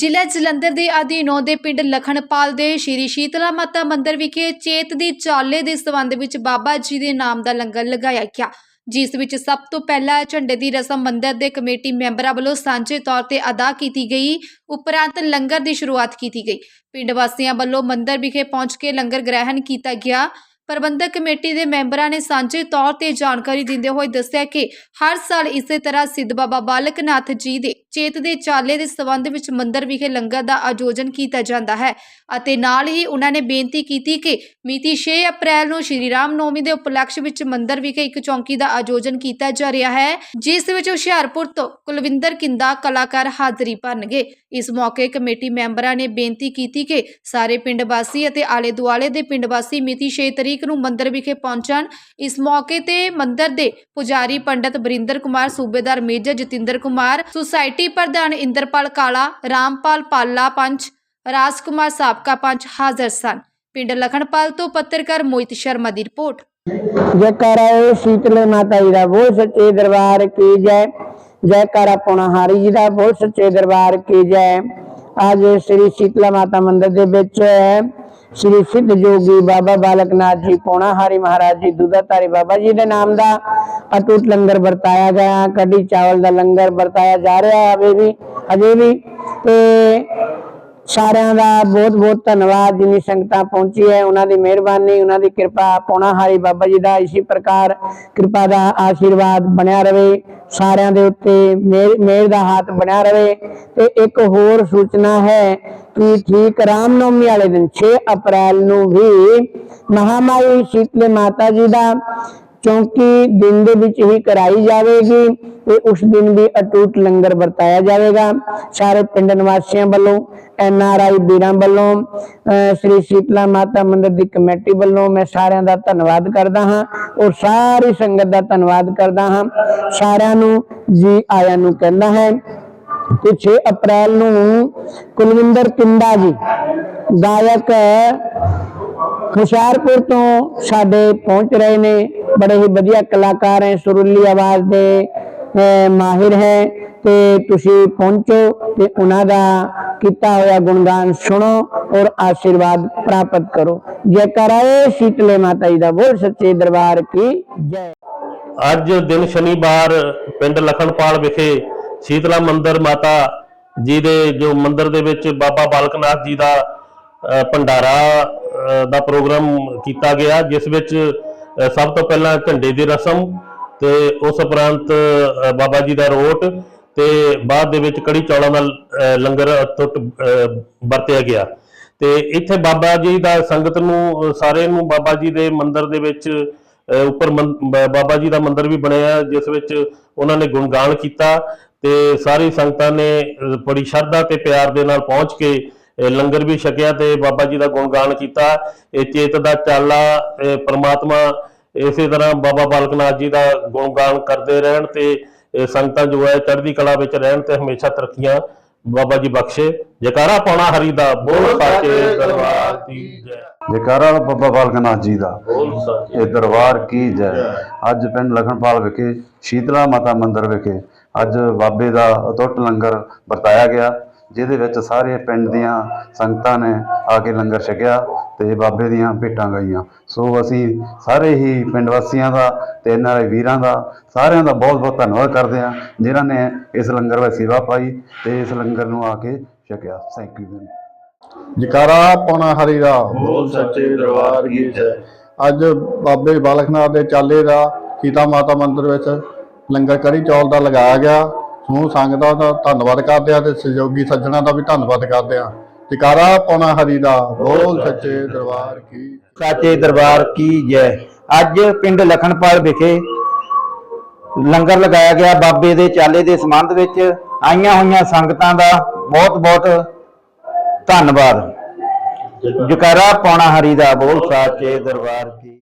ਜ਼ਿਲ੍ਹਾ ਜਲੰਧਰ ਦੇ ਅਧੀਨ ਆਉਂਦੇ ਪਿੰਡ ਲਖਣਪਾਲ ਦੇ ਸ਼੍ਰੀ ਸ਼ੀਤਲਾ ਮਾਤਾ ਮੰਦਿਰ ਵਿਖੇ ਚੇਤ ਦੀ ਚਾਲੇ ਦੇ ਸੰਬੰਧ ਵਿੱਚ ਬਾਬਾ ਜੀ ਦੇ ਨਾਮ ਦਾ ਲੰਗਰ ਲਗਾਇਆ ਗਿਆ, ਜਿਸ ਵਿੱਚ ਸਭ ਤੋਂ ਪਹਿਲਾਂ ਝੰਡੇ ਦੀ ਰਸਮ ਮੰਦਰ ਦੇ ਕਮੇਟੀ ਮੈਂਬਰਾਂ ਵੱਲੋਂ ਸਾਂਝੇ ਤੌਰ ਤੇ ਅਦਾ ਕੀਤੀ ਗਈ, ਉਪਰੰਤ ਲੰਗਰ ਦੀ ਸ਼ੁਰੂਆਤ ਕੀਤੀ ਗਈ। ਪਿੰਡ ਵਾਸੀਆਂ ਵੱਲੋਂ ਮੰਦਰ ਵਿਖੇ ਪਹੁੰਚ ਕੇ ਲੰਗਰ ਗ੍ਰਹਿਣ ਕੀਤਾ ਗਿਆ। ਪ੍ਰਬੰਧਕ ਕਮੇਟੀ ਦੇ ਮੈਂਬਰਾਂ ਨੇ ਸਾਂਝੇ ਤੌਰ ਤੇ ਜਾਣਕਾਰੀ ਦਿੰਦੇ ਹੋਏ ਦੱਸਿਆ ਕਿ ਹਰ ਸਾਲ ਇਸੇ ਤਰ੍ਹਾਂ ਸਿੱਧ ਬਾਬਾ ਬਾਲਕ ਨਾਥ ਜੀ ਦੇ ਚੇਤ ਦੇ ਚਾਲੇ ਦੇ ਸੰਬੰਧ ਵਿੱਚ ਮੰਦਿਰ ਵਿਖੇ ਲੰਗਰ ਦਾ ਆਯੋਜਨ ਕੀਤਾ ਜਾਂਦਾ ਹੈ ਅਤੇ ਨਾਲ ਹੀ ਉਹਨਾਂ ਨੇ ਬੇਨਤੀ ਕੀਤੀ ਕਿ ਮਿਤੀ 6 ਅਪ੍ਰੈਲ ਨੂੰ ਸ਼੍ਰੀ ਰਾਮ ਨੌਮੀ ਦੇ ਉਪਲਕਸ਼ ਵਿੱਚ ਮੰਦਿਰ ਵਿਖੇ ਇੱਕ ਚੌਂਕੀ ਦਾ ਆਯੋਜਨ ਕੀਤਾ ਜਾ ਰਿਹਾ ਹੈ, ਜਿਸ ਵਿੱਚ ਹੁਸ਼ਿਆਰਪੁਰ ਤੋਂ ਕੁਲਵਿੰਦਰ ਕਿੰਦਾ ਕਲਾਕਾਰ ਹਾਜ਼ਰੀ ਭਰਨਗੇ। ਇਸ ਮੌਕੇ ਕਮੇਟੀ ਮੈਂਬਰਾਂ ਨੇ ਬੇਨਤੀ ਕੀਤੀ ਕਿ ਸਾਰੇ ਪਿੰਡ ਵਾਸੀ ਅਤੇ ਆਲੇ ਦੁਆਲੇ ਦੇ ਪਿੰਡ ਵਾਸੀ ਮਿਤੀ 6 ਤਰੀਕ ਨੂੰ ਮੰਦਿਰ ਵਿਖੇ ਪਹੁੰਚਣ। ਇਸ ਮੌਕੇ ਤੇ ਮੰਦਿਰ ਦੇ ਪੁਜਾਰੀ Pandit Barinder Kumar, Subedar major Jatinder Kumar, society committee ਪ੍ਰਧਾਨ ਇੰਦਰਪਾਲ ਕਾਲਾ, ਰਾਮਪਾਲ ਪਾਲਾ ਪੰਚ, ਰਾਜਕੁਮਾਰ ਸਾਬਕਾ ਪੰਚ ਹਾਜ਼ਰ ਸਨ। ਪਿੰਡ ਲਖਣਪਾਲ ਤੋਂ ਪੱਤਰਕਾਰ ਮੋਹਿਤ ਸ਼ਰਮਾ ਦੀ ਰਿਪੋਰਟ। ਜੈਕਾਰਾ ਏ ਸੀਤਲੇ ਮਾਤਾ ਜੀ ਦਾ ਬੋਲ ਸੱਚੇ ਦਰਬਾਰ ਕੀ ਜੈ। ਜੈਕਾਰਾ ਪੁਣਹਾਰੀ ਜੀ ਦਾ ਬੋਲ ਸੱਚੇ ਦਰਬਾਰ ਕੀ ਜੈ। ਅੱਜ ਸ੍ਰੀ ਸੀਤਲਾ ਮਾਤਾ ਮੰਦਿਰ ਦੇ ਵਿੱਚ ਸ੍ਰੀ ਸਿੱਧ ਜੋਗੀ ਬਾਬਾ ਬਾਲਕ ਨਾਥ ਜੀ, ਪੋਣਾ ਪੌਣਾਹਾਰੀ ਮਹਾਰਾਜ ਜੀ ਦੁੱਧਾਧਾਰੀ ਬਾਬਾ ਜੀ ਦੇ ਨਾਮ ਦਾ ਅਟੁੱਟ ਲੰਗਰ ਵਰਤਾਇਆ ਗਿਆ, ਕੜੀ ਚਾਵਲ ਦਾ ਲੰਗਰ ਵਰਤਾਇਆ ਜਾ ਰਿਹਾ ਹੈ ਅਜੇ ਵੀ ਅਜੇ ਵੀ ਤੇ ਸਾਰਿਆਂ ਦਾ ਬਹੁਤ ਬਹੁਤ ਧੰਨਵਾਦ, ਜਿੰਨੀ ਸੰਗਤਾਂ ਪਹੁੰਚੀ ਹੈ, ਉਹਨਾਂ ਦੀ ਮਿਹਰਬਾਨੀ, ਉਹਨਾਂ ਦੀ ਕਿਰਪਾ ਪੌਣਾ ਹਾਰੀ ਬਾਬਾ ਜੀ ਦਾ ਇਸੇ ਪ੍ਰਕਾਰ ਕਿਰਪਾ ਦਾ ਆਸ਼ੀਰਵਾਦ ਬਣਿਆ ਰਵੇ ਸਾਰਿਆਂ ਦੇ ਉੱਤੇ ਮਿਹਰ ਮਿਹਰ ਦਾ ਹੱਥ ਬਣਿਆ ਰਵੇ ਤੇ ਇੱਕ ਹੋਰ ਸੂਚਨਾ ਹੈ ਕਿ ਠੀਕ ਰਾਮਨੌਮੀ ਵਾਲੇ ਦਿਨ 6 ਅਪ੍ਰੈਲ ਨੂੰ ਵੀ ਮਹਾਮਾਈ ਸ਼ੀਤਲੇ ਮਾਤਾ ਜੀ ਦਾ ਚੌਂਕੀ ਦਿਨ ਦੇ ਵਿੱਚ ਹੀ ਕਰਾਈ ਜਾਵੇਗੀ ਤੇ ਉਸ ਦਿਨ ਵੀ ਅਟੂਟ ਲੰਗਰ ਵਰਤਾਇਆ ਜਾਵੇਗਾ। ਸਾਰੇ ਪਿੰਡ ਨਿਵਾਸੀਆਂ ਵੱਲੋਂ, ਐਨ ਆਰ ਆਈ ਵੀਰਾਂ ਵੱਲੋਂ ਸ੍ਰੀ ਸ਼ੀਤਲਾ ਮਾਤਾ ਮੰਦਿਰ ਦੀ ਕਮੇਟੀ ਵੱਲੋਂ ਮੈਂ ਸਾਰਿਆਂ ਦਾ ਧੰਨਵਾਦ ਕਰਦਾ ਹਾਂ ਔਰ ਸਾਰੀ ਸੰਗਤ ਦਾ ਧੰਨਵਾਦ ਕਰਦਾ ਹਾਂ। ਸਾਰਿਆਂ ਨੂੰ ਜੀ ਆਇਆਂ ਨੂੰ ਕਹਿੰਦਾ ਹੈ ਤੇ 6 ਅਪ੍ਰੈਲ ਨੂੰ ਕੁਲਵਿੰਦਰ ਕਿੰਡਾ ਜੀ, ਗਾਇਕ ਹੁਸ਼ਿਆਰਪੁਰ ਤੋਂ ਸਾਡੇ ਪਹੁੰਚ ਰਹੇ ਨੇ। ਬੜੇ ਹੀ ਵਧੀਆ ਕਲਾਕਾਰ ਹੈ, ਸੁਰੀਲੀ ਆਵਾਜ਼ ਦੇ ਮਾਹਿਰ ਹੈ ਤੇ ਤੁਸੀਂ ਪਹੁੰਚੋ ਤੇ ਉਹਨਾਂ ਦਾ ਕੀਤਾ ਹੋਇਆ ਗੁਣਗਾਨ ਸੁਣੋ ਔਰ ਆਸ਼ੀਰਵਾਦ ਪ੍ਰਾਪਤ ਕਰੋ। ਜੈਕਾਰਾ ਏ ਸ਼ੀਤਲੇ ਮਾਤਾ ਜੀ ਦਾ, ਬੋਲ ਸੱਚੇ ਦਰਬਾਰ ਕੀ ਜੈ। ਅੱਜ ਦਿਨ ਸ਼ਨੀਵਾਰ ਪਿੰਡ ਲਖਣਪਾਲ ਵਿਖੇ ਸ਼ੀਤਲਾ ਮੰਦਿਰ ਮਾਤਾ ਜੀ ਦੇ ਜੋ ਮੰਦਿਰ ਦੇ ਵਿੱਚ ਬਾਬਾ ਬਾਲਕਨਾਥ ਜੀ ਦਾ ਭੰਡਾਰਾ ਦਾ ਪ੍ਰੋਗਰਾਮ ਕੀਤਾ ਗਿਆ, ਜਿਸ ਵਿੱਚ ਸਭ ਤੋਂ ਪਹਿਲਾਂ ਝੰਡੇ ਦੀ ਰਸਮ ਤੇ ਉਸ ਉਪਰੰਤ ਬਾਬਾ ਜੀ ਦਾ ਰੋਟ ਤੇ ਬਾਅਦ ਦੇ ਵਿੱਚ ਕੜੀ ਚੌਲਾਂ ਦਾ ਲੰਗਰ ਟੁੱਟ ਵਰਤਿਆ ਗਿਆ। ਤੇ ਇੱਥੇ ਬਾਬਾ ਜੀ ਦਾ ਸੰਗਤ ਨੂੰ ਅ, ਸਾਰੇ ਨੂੰ ਬਾਬਾ ਜੀ ਦੇ ਮੰਦਿਰ ਦੇ ਵਿੱਚ ਉੱਪਰ ਮੰ- ਬਾਬਾ ਜੀ ਦਾ ਮੰਦਿਰ ਵੀ ਬਣਿਆ ਜਿਸ ਵਿੱਚ ਉਹਨਾਂ ਨੇ ਗੁਣਗਾਨ ਕੀਤਾ ਤੇ ਸਾਰੀ ਸੰਗਤਾਂ ਨੇ ਬੜੀ ਸ਼ਰਧਾ ਤੇ ਪਿਆਰ ਦੇ ਨਾਲ ਪਹੁੰਚ ਕੇ ਲੰਗਰ ਵੀ ਛਕਿਆ ਤੇ ਬਾਬਾ ਜੀ ਦਾ ਗੁਣਗਾਨ ਕੀਤਾ। ਇਹ ਚੇਤ ਦਾ ਚਾਲਾ ਪਰਮਾਤਮਾ ਇਸੇ ਤਰ੍ਹਾਂ ਬਾਬਾ ਬਾਲਕਨਾਥ ਜੀ ਦਾ ਗੁਣਗਾਨ ਕਰਦੇ ਰਹਿਣ ਤੇ ਇਹ ਸੰਗਤਾਂ ਜੋ ਹੈ ਚੜ੍ਹਦੀ ਕਲਾ ਵਿੱਚ ਰਹਿਣ ਤੇ ਹਮੇਸ਼ਾ ਤਰੱਕੀਆਂ ਬਾਬਾ ਜੀ ਬਖਸ਼ੇ। ਜਕਾਰਾ ਪਾਉਣਾ ਹਰੀ ਦਾ ਬੋਲ ਸਾਚੇ ਦਰਬਾਰ ਦੀ ਜੈ। ਜੈਕਾਰਾ ਬਾਬਾ ਬਾਲਕਨਾਥ ਜੀ ਦਾ ਬੋਲ ਸਾਚੇ ਇਹ ਦਰਬਾਰ ਕੀ ਜੈ? ਅੱਜ ਪਿੰਡ ਲਖਣਪਾਲ ਵਿਖੇ ਸ਼ੀਤਲਾ ਮਾਤਾ ਮੰਦਿਰ ਵਿਖੇ ਅੱਜ ਬਾਬੇ ਦਾ ਅਟੁੱਟ ਲੰਗਰ ਵਰਤਾਇਆ ਗਿਆ ਜਿਹਦੇ ਵਿੱਚ ਸਾਰੇ ਪਿੰਡ ਦੀਆਂ ਸੰਗਤਾਂ ਨੇ ਆ ਕੇ ਲੰਗਰ ਛਕਿਆ। ਤੇ ਬਾਬੇ ਦੀਆਂ ਭੇਟਾਂ ਗਾਈਆਂ। ਸੋ ਅਸੀਂ ਸਾਰੇ ਹੀ ਪਿੰਡ ਵਾਸੀਆਂ ਦਾ ਤੇ ਇਹਨਾਂ ਦੇ ਵੀਰਾਂ ਦਾ ਸਾਰਿਆਂ ਦਾ ਬਹੁਤ ਬਹੁਤ ਧੰਨਵਾਦ ਕਰਦੇ ਹਾਂ ਜਿਨ੍ਹਾਂ ਨੇ ਇਸ ਲੰਗਰ ਵਿੱਚ ਸੇਵਾ ਪਾਈ ਤੇ ਇਸ ਲੰਗਰ ਨੂੰ ਆ ਕੇ ਛਕਿਆ। ਥੈਂਕ ਯੂ ਜਕਾਰਾ ਪੌਣਾ ਹਰੀ ਦਾ। ਬੋਲ ਸੱਚੇ ਦਰਬਾਰ ਕੀ ਜੈ ਅੱਜ ਬਾਬੇ ਬਾਲਕਨਾਥ ਦੇ ਚਾਲੇ ਦਾ ਸੀਤਾ ਮਾਤਾ ਮੰਦਿਰ ਵਿੱਚ ਲੰਗਰ ਕੜੀ ਚੌਲ ਦਾ ਲਗਾਇਆ ਗਿਆ। ਸਮੂਹ ਸੰਗਤਾਂ ਦਾ ਧੰਨਵਾਦ ਕਰਦੇ ਆ ਤੇ ਸਹਿਯੋਗੀ ਸੱਜਣਾ ਦਾ ਵੀ ਧੰਨਵਾਦ ਕਰਦੇ ਆ ਜਕਾਰਾ ਪੌਣਾ ਹਰੀ ਦਾ, ਬੋਲ ਸੱਚੇ ਦਰਬਾਰ ਕੀ ਸਾਚੇ ਦਰਬਾਰ ਕੀ ਜੈ। ਅੱਜ ਪਿੰਡ ਲਖਣਪਾਲ ਵਿਖੇ ਲੰਗਰ ਲਗਾਇਆ ਗਿਆ ਬਾਬੇ ਦੇ ਚਾਲੇ ਦੇ ਸੰਬੰਧ ਵਿੱਚ। ਆਈਆਂ ਹੋਈਆਂ ਸੰਗਤਾਂ ਦਾ ਬਹੁਤ ਬਹੁਤ ਧੰਨਵਾਦ। ਜਕਾਰਾ ਪਾਉਣਾ ਹਰੀ ਦਾ, ਬੋਲ ਸਾਚੇ ਦਰਬਾਰ ਕੀ